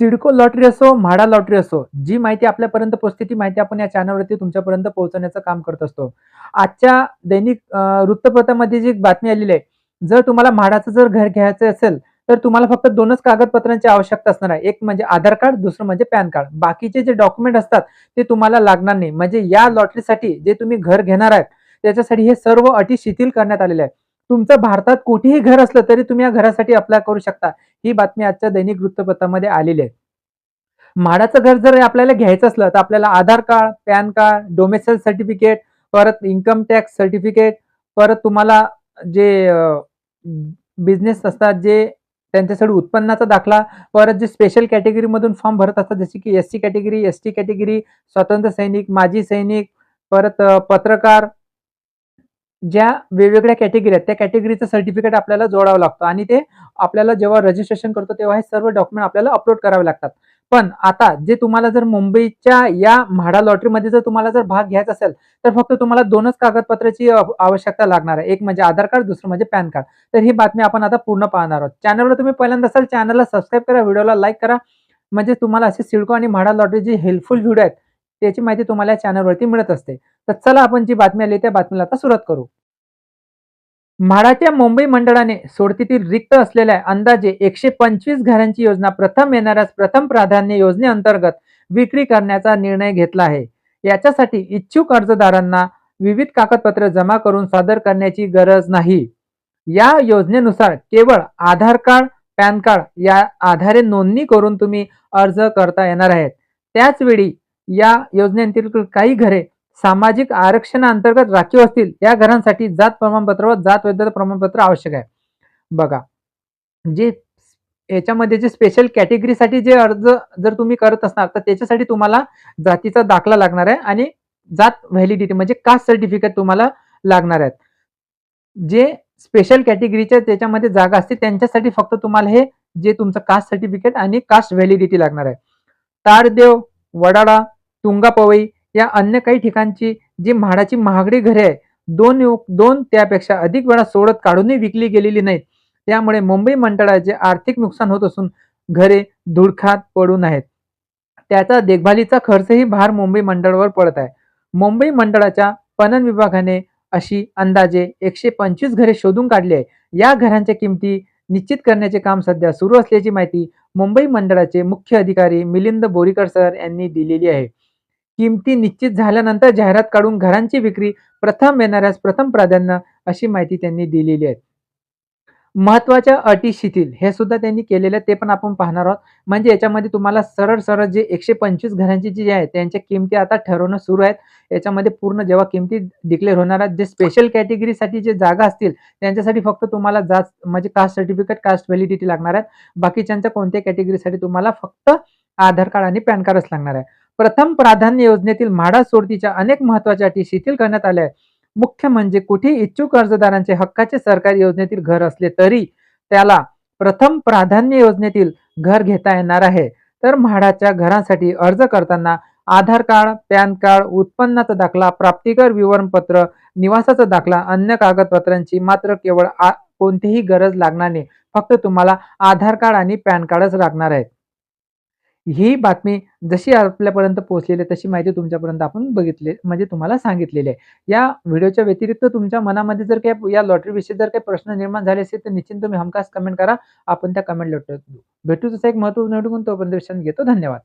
CIDCO lottery असो MHADA lottery असो जी माहिती आपल्यापर्यंत पोहोचते ती माहिती आपण या चॅनलवरती तुमच्यापर्यंत पोहोचवण्याचं काम करत असतो. आजच्या दैनिक वृत्तपत्रामध्ये जी बातमी आलेली आहे जर तुम्हाला म्हाडाचं जर घर घ्यायचं असेल तर तुम्हाला फक्त दोनच कागदपत्रांची आवश्यकता असणार आहे. एक म्हणजे आधार कार्ड दुसरं म्हणजे पॅन कार्ड. बाकीचे जे डॉक्युमेंट असतात ते तुम्हाला लागणार नाही. म्हणजे या लॉटरीसाठी जे तुम्ही घर घेणार आहात त्याच्यासाठी हे सर्व अटी शिथिल करण्यात आलेले आहे तुमचं भारतात कुठेही घर असलं तरी तुम्ही या घरासाठी अप्लाय करू शकता. ही बातमी आजच्या दैनिक वृत्तपत्रामध्ये आलेली आहे. म्हाडाचं घर जर आपल्याला घ्यायचं असलं तर आपल्याला Aadhaar card PAN card domicile certificate परत इन्कम टॅक्स सर्टिफिकेट परत तुम्हाला जे बिझनेस असतात जे त्यांच्यासाठी उत्पन्नाचा दाखला परत जे स्पेशल कॅटेगरीमधून फॉर्म भरत असतात जसे की S C category S T category स्वातंत्र्य सैनिक माजी सैनिक परत पत्रकार ज्या वेगवेगळ्या कॅटेगरी आहेत त्या कॅटेगरीचं सर्टिफिकेट आपल्याला जोडावं लागतं. आणि ते आपल्याला जेव्हा रजिस्ट्रेशन करतो तेव्हा हे सर्व डॉक्युमेंट आपल्याला अपलोड करावे लागतात. पण आता जे तुम्हाला जर मुंबईच्या या म्हाडा लॉटरीमध्ये जर तुम्हाला जर भाग घ्यायचा असेल तर फक्त तुम्हाला दोनच कागदपत्राची आवश्यकता लागणार आहे. एक म्हणजे आधार कार्ड दुसरं म्हणजे पॅन कार्ड. तर ही बातमी आपण आता पूर्ण पाहणार आहोत. चॅनलवर तुम्ही पहिल्यांदा असाल चॅनलला सबस्क्राईब करा व्हिडिओला लाईक करा. म्हणजे तुम्हाला असे सिडको आणि म्हाडा लॉटरी जी हेल्पफुल व्हिडिओ आहेत त्याची माहिती तुम्हाला या चॅनलवरती मिळत असते. तर चला आपण जी बातमी आली त्या बातमीला आता सुरुवात करू. म्हाडाच्या मुंबई मंडळाने सोडतीतील रिक्त असलेल्या अंदाजे एकशे पंचवीस घरांची योजना प्रथम येणाऱ्यास प्रथम प्राधान्य योजनेअंतर्गत विक्री करण्याचा निर्णय घेतला आहे. याच्यासाठी इच्छुक अर्जदारांना विविध कागदपत्रे जमा करून सादर करण्याची गरज नाही. या योजनेनुसार केवळ आधार कार्ड पॅन कार्ड या आधारे नोंदणी करून तुम्ही अर्ज करता येणार आहेत. त्याचवेळी या योजनेअंतर्गत काही घरे सामाजिक आरक्षणाअंतर्गत राखीव असतील या घरांसाठी जात प्रमाणपत्र व जात वैधता प्रमाणपत्र आवश्यक आहे. बघा जे याच्यामध्ये जे स्पेशल कॅटेगरीसाठी जे अर्ज जर तुम्ही करत असणार तर त्याच्यासाठी तुम्हाला जातीचा दाखला लागणार आहे आणि जात व्हॅलिडिटी म्हणजे कास्ट सर्टिफिकेट तुम्हाला लागणार आहेत. जे स्पेशल कॅटेगरीच्या त्याच्यामध्ये जागा असते त्यांच्यासाठी फक्त तुम्हाला हे जे तुमचं कास्ट सर्टिफिकेट आणि कास्ट व्हॅलिडिटी लागणार आहे. तारदेव वडाळा तुंगापवई या अन्य काही ठिकाणची जी म्हाडाची महागडी घरे आहे दोन दोन त्यापेक्षा अधिक वेळा सोडत काढूनही विकली गेलेली नाहीत. त्यामुळे मुंबई मंडळाचे आर्थिक नुकसान होत असून घरे धुडखात पडून आहेत. त्याचा देखभालीचा खर्चही भार मुंबई मंडळावर पडत आहे. मुंबई मंडळाच्या पणन विभागाने अशी अंदाजे एकशे पंचवीस घरे शोधून काढली आहे या घरांच्या किमती निश्चित करण्याचे काम सध्या सुरू असल्याची माहिती मुंबई मंडळाचे मुख्य अधिकारी मिलिंद बोरीकर सर यांनी दिलेली आहे. किमती निश्चित झाल्यानंतर जाहिरात काढून घरांची विक्री प्रथम येणाऱ्यास प्रथम प्राधान्य अशी माहिती त्यांनी दिलेली आहे. महत्त्वाच्या अटी शिथिल हे सुद्धा त्यांनी केलेलं आहे ते पण आपण पाहणार आहोत. म्हणजे याच्यामध्ये तुम्हाला सरळ सरळ जे एकशे पंचवीस घरांची जी आहे त्यांच्या किमती आता ठरवणं सुरू आहेत. याच्यामध्ये पूर्ण जेव्हा किमती डिक्लेअर होणार आहेत जे स्पेशल कॅटेगरीसाठी जे जागा असतील त्यांच्यासाठी फक्त तुम्हाला जात म्हणजे कास्ट सर्टिफिकेट कास्ट व्हॅलिडिटी लागणार आहेत. बाकीच्यांच्या कोणत्या कॅटेगरीसाठी तुम्हाला फक्त आधार कार्ड आणि पॅन कार्डच लागणार आहे. प्रथम प्राधान्य योजनेतील म्हाडा सोडतीच्या अनेक महत्त्वाच्या अटी शिथिल करण्यात आल्या आहेत. मुख्य म्हणजे कुठे इच्छुक अर्जदारांचे हक्काचे सरकारी योजनेतील घर असले तरी त्याला प्रथम प्राधान्य योजनेतील घर घेता येणार आहे. तर म्हाडाच्या घरांसाठी अर्ज करताना आधार कार्ड पॅन कार्ड उत्पन्नाचा दाखला प्राप्तिकर विवरणपत्र निवासाचा दाखला अन्य कागदपत्रांची मात्र केवळ आ- कोणतीही गरज लागणार नाही. फक्त तुम्हाला आधार कार्ड आणि पॅन कार्डच लागणार आहेत. ही बातमी जशी आपल्यापर्यंत पोहोचलेली आहे तशी माहिती तुमच्यापर्यंत आपण बघितले म्हणजे तुम्हाला सांगितलेली आहे. या व्हिडिओच्या व्यतिरिक्त तुमच्या मनामध्ये जर काही या लॉटरीविषयी जर काही प्रश्न निर्माण झाले असेल तर निश्चित तुम्ही हमखास कमेंट करा. आपण त्या कमेंट भेटू. तसं एक महत्त्वपूर्ण व्हिडिओ तोपर्यंत विषय घेतो. धन्यवाद.